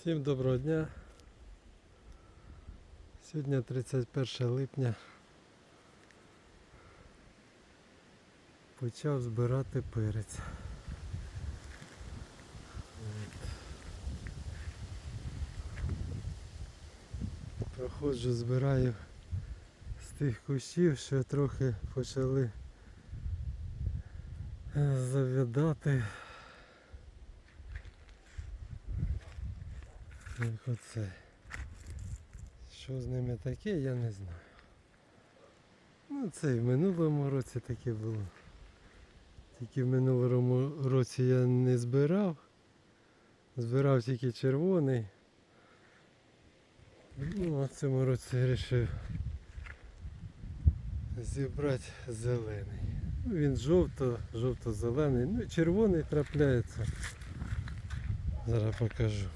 Всім доброго дня. Сьогодні 31 липня. Почав збирати перець. От. Проходжу, збираю з тих кущів, що трохи почали е, зав'ядати. Як оце. Що з ними таке, я не знаю. Ну це і в минулому році таке було. Тільки в минулому році я не збирав. Збирав тільки червоний. Ну, а в цьому році вирішив зібрати зелений. Ну, він жовто, жовто-зелений. Ну, червоний трапляється. Зараз покажу.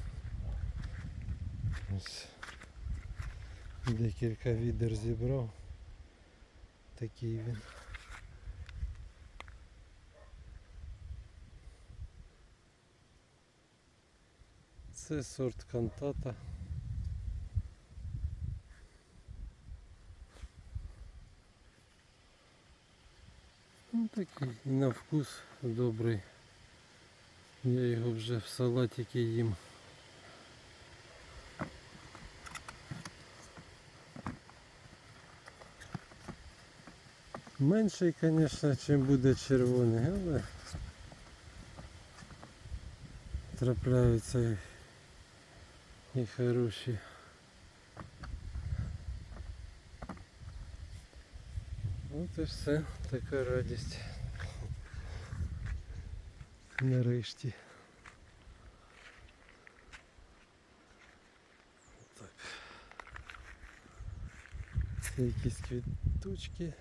Ось. Декілька відер зібрав. Такий він. Це сорт кантата. Ну такий на вкус добрий. Я його вже в салатики їм. Менший, звісно, чим буде червоний, але трапляються і, хороші. От і все, така радість. Нарешті. Так. Це якісь квіточки.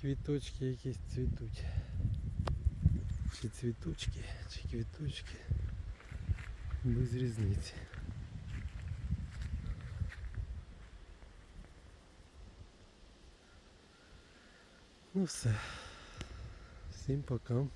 Квіточки якісь цвітуть. Чи цвіточки, чи квіточки. Без різниці. Ну все. Всім пока.